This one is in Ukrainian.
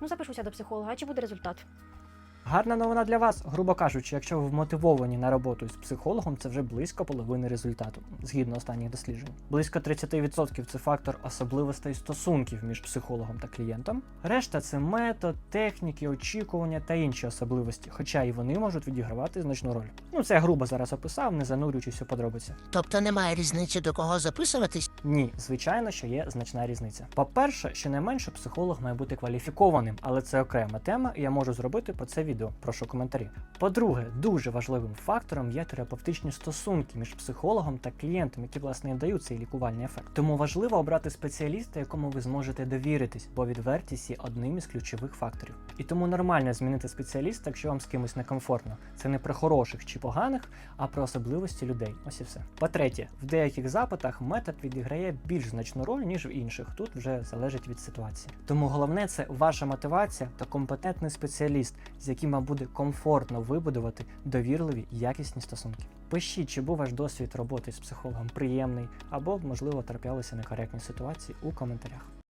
Ну, запишуся до психолога, а чи буде результат? Гарна новина для вас, грубо кажучи, якщо ви вмотивовані на роботу з психологом, це вже близько половини результату, згідно останніх досліджень. Близько 30% це фактор особливостей стосунків між психологом та клієнтом. Решта це метод, техніки, очікування та інші особливості, хоча і вони можуть відігравати значну роль. Ну це я грубо зараз описав, не занурюючись у подробиці. Тобто немає різниці до кого записуватись? Ні, звичайно, що є значна різниця. По-перше, щонайменше психолог має бути кваліфікованим, але це окрема тема, і я можу зробити по це відео. Прошу коментарі. По-друге, дуже важливим фактором є терапевтичні стосунки між психологом та клієнтом, які власне дають цей лікувальний ефект. Тому важливо обрати спеціаліста, якому ви зможете довіритись, бо відвертість є одним із ключових факторів. І тому нормально змінити спеціаліста, якщо вам з кимось некомфортно. Це не про хороших чи поганих, а про особливості людей. Ось і все. По-третє, в деяких запитах метод відіграє більш значну роль, ніж в інших. Тут вже залежить від ситуації. Тому головне це ваша мотивація та компетентний спеціаліст, з яким вам буде комфортно вибудувати довірливі якісні стосунки. Пишіть, чи був ваш досвід роботи з психологом приємний, або, можливо, траплялися некоректні ситуації у коментарях.